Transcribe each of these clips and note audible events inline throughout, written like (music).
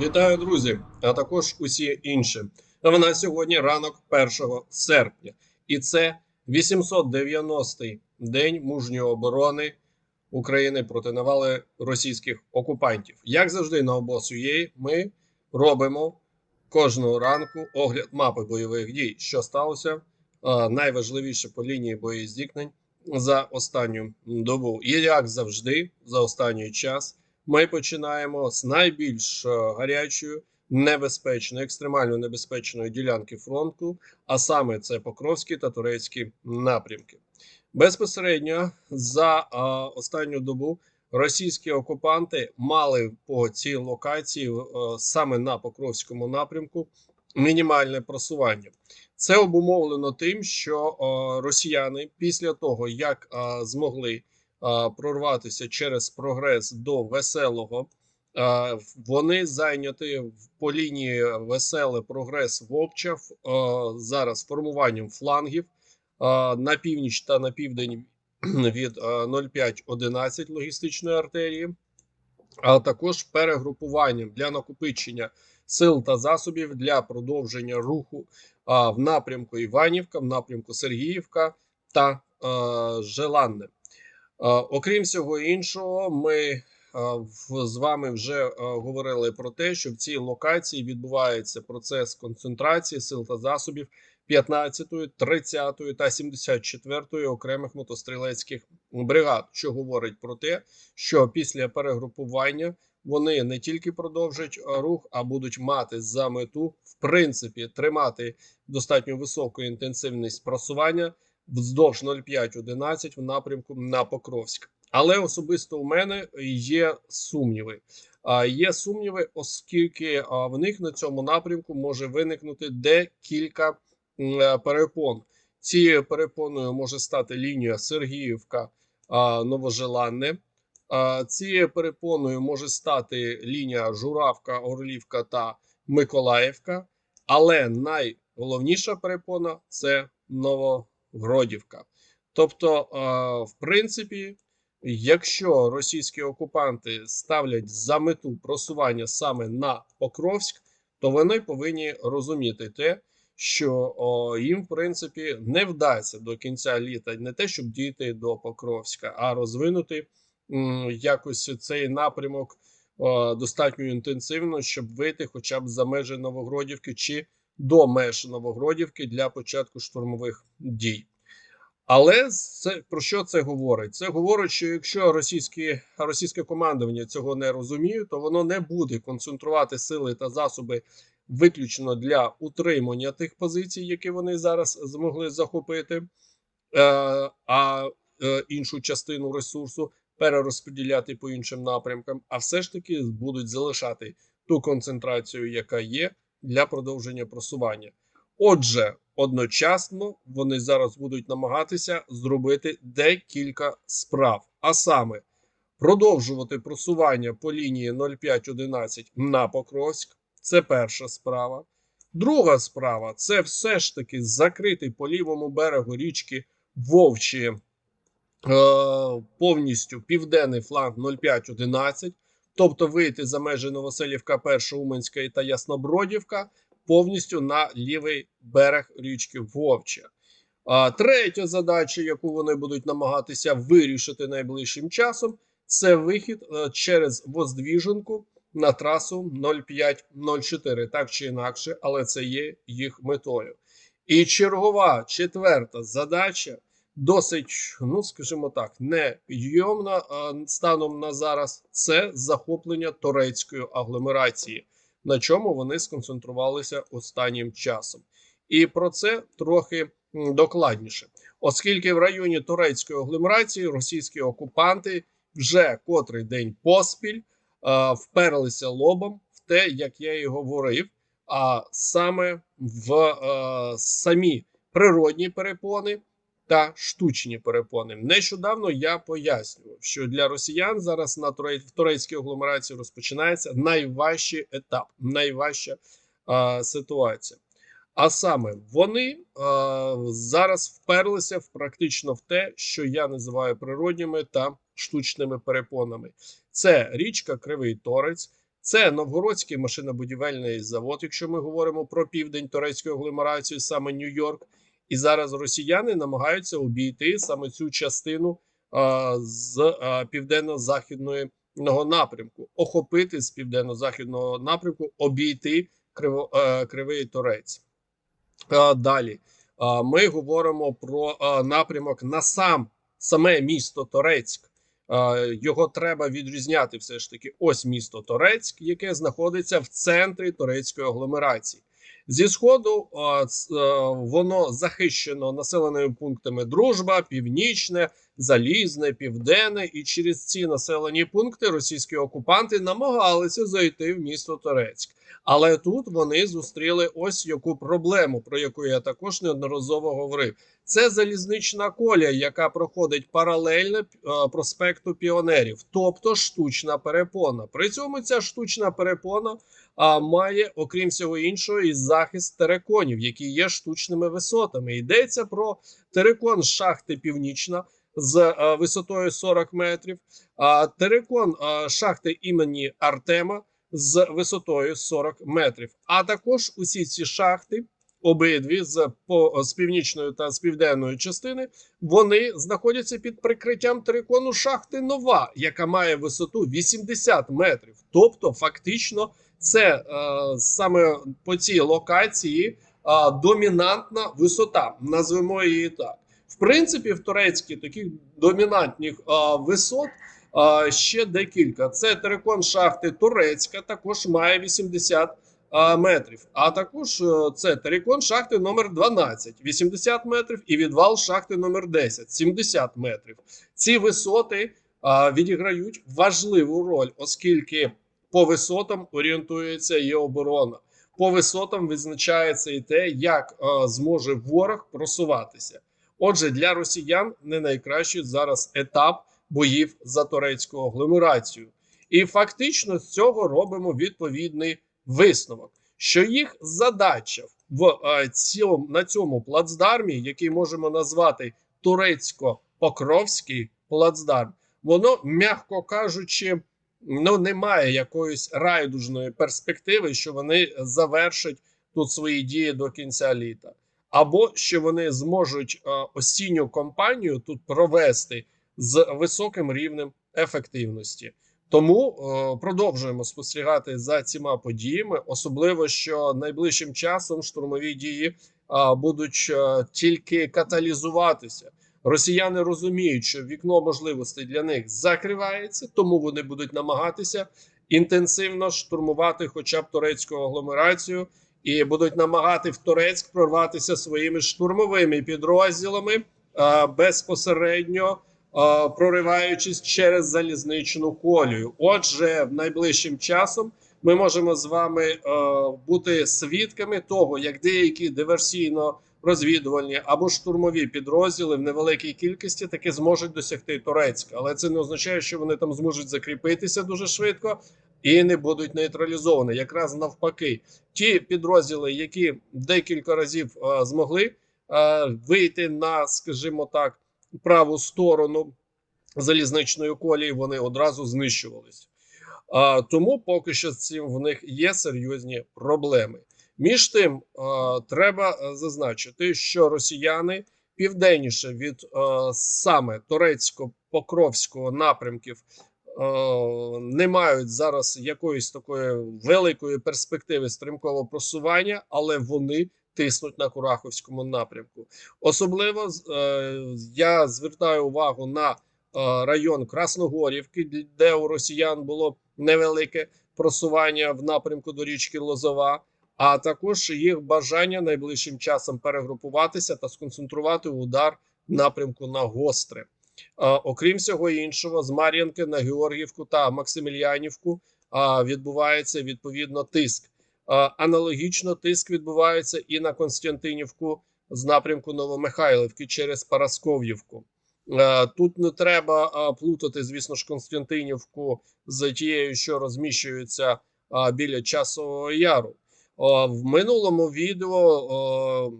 Вітаю, друзі, а також усі інші. В нас сьогодні ранок 1 серпня, і це 890-й день мужньої оборони України проти навали російських окупантів. Як завжди, на обосу.ua ми робимо кожного ранку огляд мапи бойових дій, що сталося найважливіше по лінії боєздікнень за останню добу. І як завжди, за останній час. Ми починаємо з найбільш е, гарячої, небезпечної, екстремально небезпечної ділянки фронту, а саме це Покровські та турецькі напрямки. Безпосередньо за е, останню добу російські окупанти мали по цій локації е, саме на Покровському напрямку мінімальне просування. Це обумовлено тим, що е, росіяни після того, як е, змогли а, прорватися через прогрес до веселого. Вони зайняті по лінії веселе прогрес Вовчав зараз формуванням флангів на північ та на південь (clears throat) від а, 0511 логістичної артерії, а також перегрупуванням для накопичення сил та засобів для продовження руху в напрямку Іванівка, в напрямку Сергіївка та Желанне. Е, Окрім всього іншого, ми е, з вами вже е, говорили про те, що в цій локації відбувається процес концентрації сил та засобів 15-ї, 30-ї та 74-ї окремих мотострілецьких бригад, що говорить про те, що після перегрупування вони не тільки продовжать рух, а будуть мати за мету в принципі тримати достатньо високу інтенсивність просування вздовж 0511 в напрямку на Покровськ. Але особисто у мене є сумніви. Є сумніви, оскільки в них на цьому напрямку може виникнути декілька е, перепон. Цією перепоною може стати лінія Сергіївка Новожеланне. Цією перепоною може стати лінія Журавка, Орлівка та Миколаївка. Але найголовніша перепона це Новогродівка. Тобто, е, в принципі, якщо російські окупанти ставлять за мету просування саме на Покровськ, то вони повинні розуміти те, що їм, в принципі, не вдасться до кінця літа не те, щоб дійти до Покровська, а розвинути якось цей напрямок достатньо інтенсивно, щоб вийти хоча б за межі Новогродівки чи до меж Новогродівки для початку штурмових дій. Але це про що це говорить? Це говорить, що якщо російські, російське командування цього не розуміє, то воно не буде концентрувати сили та засоби виключно для утримання тих позицій, які вони зараз змогли захопити, е, а е, іншу частину ресурсу перерозподіляти по іншим напрямкам, а все ж таки будуть залишати ту концентрацію, яка є, для продовження просування. Отже, одночасно вони зараз будуть намагатися зробити декілька справ, а саме продовжувати просування по лінії 0511 на Покровськ. Це перша справа. Друга справа це все ж таки закрити по лівому берегу річки Вовчі е, повністю південний фланг 0511, тобто вийти за межі Новоселівка, Перша Уманська та Яснобродівка повністю на лівий берег річки Вовча. А третя задача, яку вони будуть намагатися вирішити найближчим часом, це вихід е, через Воздвіженку на трасу 0504, так чи інакше, але це є їх метою. І чергова четверта задача досить, ну скажімо так, непідйомна станом на зараз. Це захоплення турецької агломерації на чому вони сконцентрувалися останнім часом. І про це трохи докладніше, оскільки в районі турецької агломерації російські окупанти вже котрий день поспіль е, вперлися лобом в те, як я і говорив, а саме в е, самі природні перепони та штучні перепони. Нещодавно я пояснював, що для росіян зараз на в турецькій агломерації розпочинається найважчий етап, найважча е, ситуація. А саме вони е, зараз вперлися в практично в те, що я називаю природніми та штучними перепонами. Це річка Кривий Торець, Це Новгородський машинобудівельний завод, якщо ми говоримо про південь турецької агломерації, саме Нью-Йорк. І зараз росіяни намагаються обійти саме цю частину а, з південно-західної напрямку, охопити з південно-західного напрямку, обійти криво, а, Кривий Торець. А, далі а, ми говоримо про а, напрямок на сам саме місто Торецьк. Його треба відрізняти все ж таки. Ось місто Торецьк, яке знаходиться в центрі турецької агломерації. Зі сходу а, воно захищено населеними пунктами Дружба, Північне, Залізне, Південне, і через ці населені пункти російські окупанти намагалися зайти в місто Торецьк. Але тут вони зустріли ось яку проблему, про яку я також неодноразово говорив. Це залізнична колія, яка проходить паралельно е, проспекту Піонерів, тобто штучна перепона. При цьому ця штучна перепона а, має, окрім всього іншого, і захист тереконів, які є штучними висотами. Йдеться про терекон шахти Північна з е, висотою 40 метрів, е, шахти імені Артема з висотою 40 метрів. А також усі ці шахти. Обидві з по з північної та з південної частини вони знаходяться під прикриттям терикону шахти Нова, яка має висоту 80 метрів. Тобто, фактично, це е, саме по цій локації е, домінантна висота. Назвемо її так. В принципі, в турецькі таких домінантних е, висот е, ще декілька. Це терикон шахти Турецька, також має 80 а, метрів. А також е, це терикон шахти номер 12 80 метрів, і відвал шахти номер 10 70 метрів. Ці висоти а, відіграють важливу роль, оскільки по висотам орієнтується і оборона. По висотам визначається і те, як а, зможе ворог просуватися. Отже, для росіян не найкращий зараз етап боїв за турецьку агломерацію. І фактично з цього робимо відповідний висновок, що їх задача в е, цілому на цьому плацдармі, який можемо назвати турецько-покровський плацдарм, воно, м'яко кажучи, ну немає якоїсь райдужної перспективи, що вони завершать тут свої дії до кінця літа, або що вони зможуть е, осінню кампанію тут провести з високим рівнем ефективності. Тому е, продовжуємо спостерігати за цими подіями, особливо що найближчим часом штурмові дії будуть е, тільки каталізуватися. Росіяни розуміють, що вікно можливостей для них закривається, тому вони будуть намагатися інтенсивно штурмувати, хоча б турецьку агломерацію, і будуть намагати в Турецьк прорватися своїми штурмовими підрозділами е, безпосередньо е, прориваючись через залізничну колію. Отже, найближчим часом ми можемо з вами е, бути свідками того, як деякі диверсійно розвідувальні або штурмові підрозділи в невеликій кількості таки зможуть досягти Турецька, але це не означає, що вони там зможуть закріпитися дуже швидко. І не будуть нейтралізовані. Якраз навпаки, ті підрозділи, які декілька разів е, змогли е, вийти на, скажімо так, праву сторону залізничної колії, вони одразу знищувалися. А, тому поки що цим в них є серйозні проблеми. Між тим, а, треба е, зазначити, що росіяни південніше від а, саме турецько-покровського напрямків. Е, Не мають зараз якоїсь такої великої перспективи стрімкого просування, але вони тиснуть на Кураховському напрямку. Особливо е, я звертаю увагу на е, район Красногорівки, де у росіян було невелике просування в напрямку до річки Лозова, а також їх бажання найближчим часом перегрупуватися та сконцентрувати удар в напрямку на гостре. Окрім всього іншого, з Мар'янки на Георгівку та Максимільянівку відбувається відповідно тиск. Аналогічно тиск відбувається і на Константинівку з напрямку Новомихайлівки через Парасков'ївку. Тут не треба плутати, звісно ж, Константинівку з тією, що розміщується біля Часового Яру. В минулому відео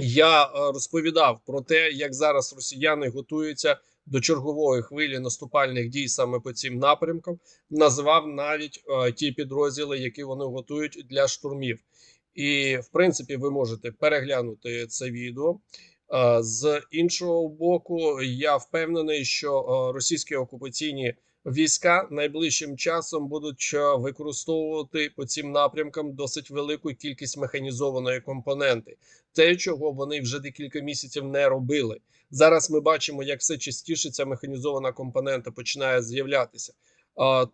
я е, розповідав про те, як зараз росіяни готуються до чергової хвилі наступальних дій саме по цим напрямкам, назвав навіть е, ті підрозділи, які вони готують для штурмів. І в принципі, ви можете переглянути це відео. Е, З іншого боку, я впевнений, що російські окупаційні війська найближчим часом будуть е, використовувати по цим напрямкам досить велику кількість механізованої компоненти, те, чого вони вже декілька місяців не робили. Зараз ми бачимо, як все частіше ця механізована компонента починає з'являтися.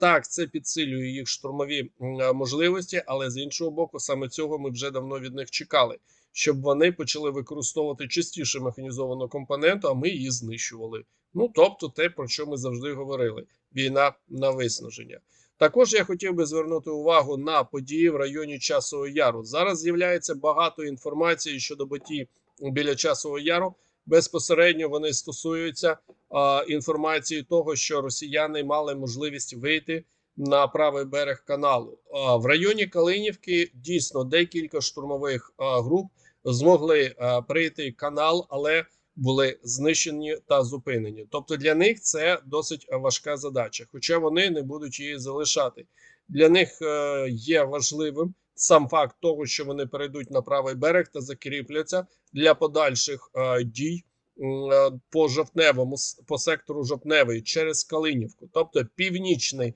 Так, це підсилює їх штурмові е, можливості, але з іншого боку, саме цього ми вже давно від них чекали, щоб вони почали використовувати частіше механізовану компоненту, а ми її знищували. Ну тобто, те, про що ми завжди говорили: війна на виснаження. Також я хотів би звернути увагу на події в районі Часового Яру. Зараз з'являється багато інформації щодо боті біля Часового Яру. Безпосередньо вони стосуються а, інформації того, що росіяни мали можливість вийти на правий берег каналу. А, в районі Калинівки дійсно декілька штурмових а, груп змогли а, прийти канал, але були знищені та зупинені. Тобто для них це досить важка задача, хоча вони не будуть її залишати. Для них е, є важливим сам факт того, що вони перейдуть на правий берег та закріпляться для подальших е, дій е, по жовтневому по сектору жовтневий через Калинівку. Тобто північний,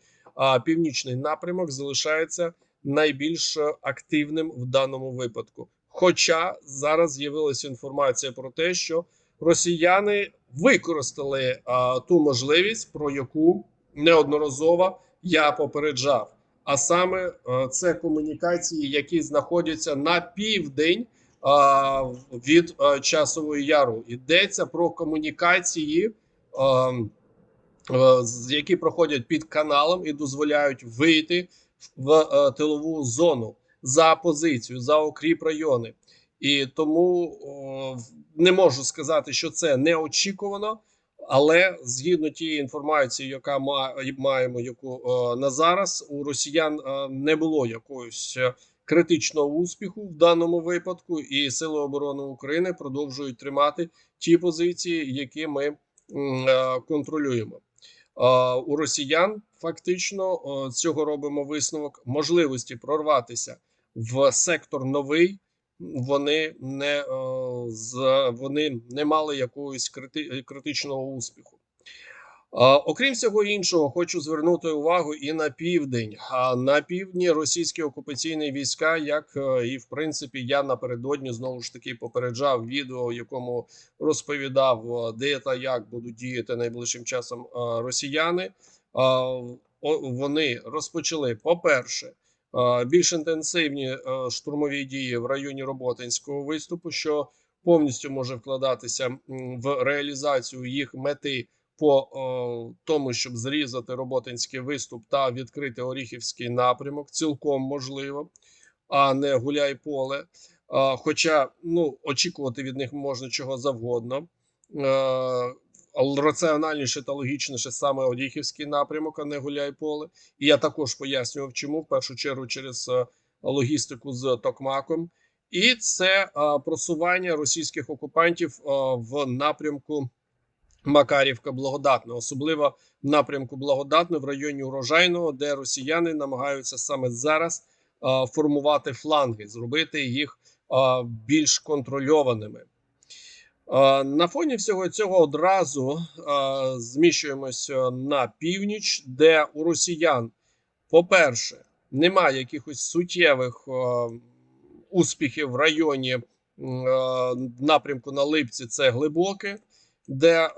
північний напрямок залишається найбільш активним в даному випадку. Хоча зараз з'явилася інформація про те, що росіяни використали а, ту можливість, про яку неодноразово я попереджав. А саме а, це комунікації, які знаходяться на південь а, від а, часової яру. Йдеться про комунікації, а, які проходять під каналом і дозволяють вийти в тилову зону за позицію, за окріп райони. І тому о, не можу сказати, що це неочікувано, але згідно тієї інформації, яка маємо, яку о, на зараз у росіян е, не було якогось е, критичного успіху в даному випадку, і Сили оборони України продовжують тримати ті позиції, які ми м, е, контролюємо. Е, У росіян фактично з цього робимо висновок можливості прорватися в сектор новий вони не е, вони не мали якогось крити, критичного успіху. Окрім всього іншого, хочу звернути увагу і на південь. А на півдні російські окупаційні війська, як е, і в принципі, я напередодні знову ж таки попереджав відео, в якому розповідав, е, де та як будуть діяти найближчим часом е, росіяни. Вони розпочали, по-перше, е, більш інтенсивні е, штурмові дії в районі Роботинського виступу, що повністю може вкладатися в реалізацію їх мети по тому, щоб зрізати Роботинський виступ та відкрити Оріхівський напрямок, цілком можливо, а не гуляй поле. Хоча ну, очікувати від них можна чого завгодно. Раціональніше та логічніше саме Оріхівський напрямок, а не гуляй поле. І я також пояснював, чому в першу чергу через е, логістику з Токмаком. І це е, просування російських окупантів е, в напрямку Макарівка Благодатна, особливо в напрямку Благодатне в районі урожайного, де росіяни намагаються саме зараз формувати фланги, зробити їх більш контрольованими. Е, На фоні всього цього одразу е, зміщуємося на північ, де у росіян, по-перше, немає якихось суттєвих е, успіхів в районі е, напрямку на Липці. Це глибоке, де е,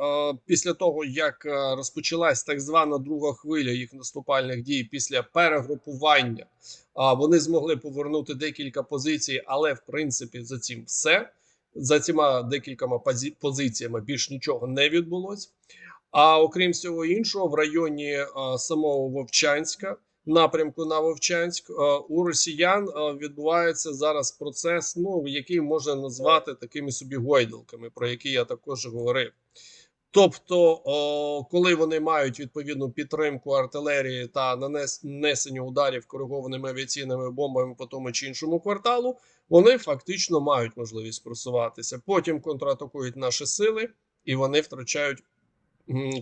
після того, як е, розпочалась так звана друга хвиля їх наступальних дій після перегрупування, вони змогли повернути декілька позицій, але в принципі за цим все. За цими декількома позиціями більш нічого не відбулося. А окрім всього іншого, в районі е, самого Вовчанська, напрямку на Вовчанськ, е, у росіян е, відбувається зараз процес, ну який можна назвати такими собі гойдалками, про які я також говорив. Тобто, о, коли вони мають відповідну підтримку артилерії та нанесення ударів коригованими авіаційними бомбами по тому чи іншому кварталу, вони фактично мають можливість просуватися. Потім контратакують наші сили, і вони втрачають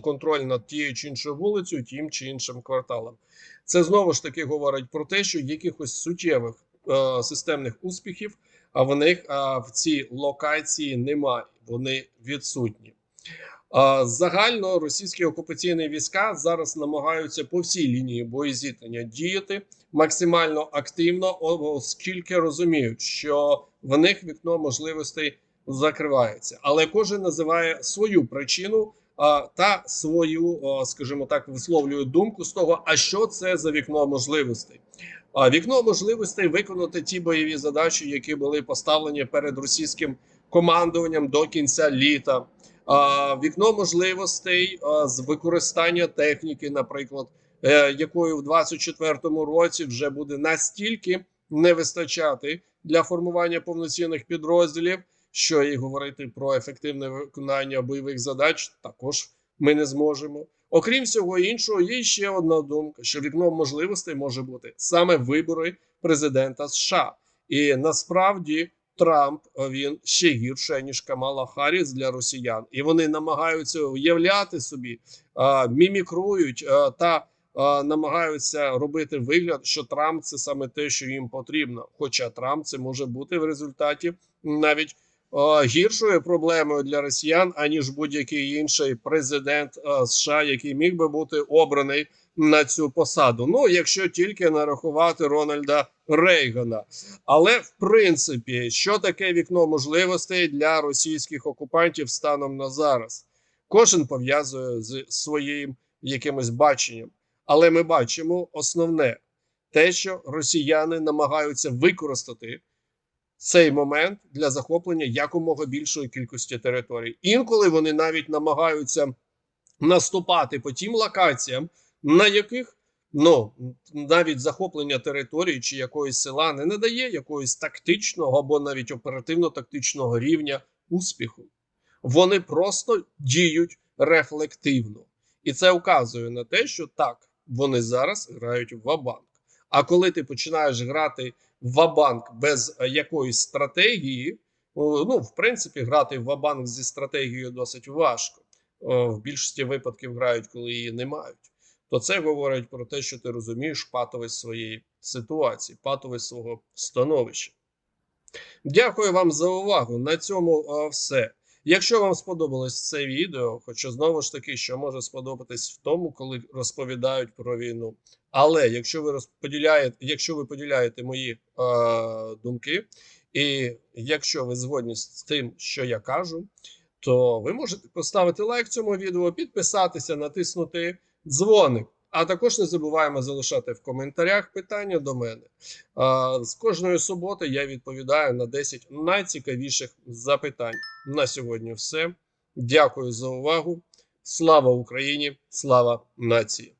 контроль над тією чи іншою вулицею, тим чи іншим кварталом. Це знову ж таки говорить про те, що якихось суттєвих е, системних успіхів а в них а, в цій локації немає. Вони відсутні. Загально російські окупаційні війська зараз намагаються по всій лінії боєзіткнення діяти максимально активно, оскільки розуміють, що в них вікно можливостей закривається, але кожен називає свою причину та свою, скажімо так, висловлює думку з того, а що це за вікно можливостей. Вікно можливостей виконати ті бойові задачі, які були поставлені перед російським командуванням до кінця літа. Вікно можливостей з використання техніки, наприклад, якої в 24-му році вже буде настільки не вистачати для формування повноцінних підрозділів, що і говорити про ефективне виконання бойових задач також ми не зможемо. Окрім всього іншого, є ще одна думка: що вікном можливостей може бути саме вибори президента США, і насправді Трамп е, він ще гірше ніж Камала Харріс для росіян, і вони намагаються уявляти собі, а, мімікрують а, та намагаються робити вигляд, що Трамп це саме те, що їм потрібно. Хоча Трамп це може бути в результаті навіть е, гіршою проблемою для росіян, аніж будь-який інший президент е, США, який міг би бути обраний на цю посаду. Ну, якщо тільки нарахувати Рональда Рейгана. Але в принципі, що таке вікно можливостей для російських окупантів станом на зараз? Кожен пов'язує з своїм якимось баченням. Але ми бачимо основне те, що росіяни намагаються використати цей момент для захоплення якомога більшої кількості територій. Інколи вони навіть намагаються наступати по тим локаціям, на яких ну навіть захоплення території чи якоїсь села не надає якогось тактичного або навіть оперативно-тактичного рівня успіху. Вони просто діють рефлективно, і це вказує на те, що так вони зараз грають в вабанк. А коли ти починаєш грати в вабанк без е, якоїсь стратегії, ну в принципі, грати в вабанк зі стратегією досить важко. В більшості випадків грають, коли її не мають. То це говорить про те, що ти розумієш патовість своєї ситуації, патовість свого становища. Дякую вам за увагу. На цьому все. Якщо вам сподобалось це відео, хоча знову ж таки, що може сподобатись в тому, коли розповідають про війну. Але якщо ви розподіляєте, якщо ви поділяєте мої е, думки, і якщо ви згодні з тим, що я кажу, то ви можете поставити лайк цьому відео, підписатися, натиснути дзвоник. А також не забуваємо залишати в коментарях питання до мене. З кожної суботи я відповідаю на 10 найцікавіших запитань. На сьогодні все. Дякую за увагу. Слава Україні! Слава нації!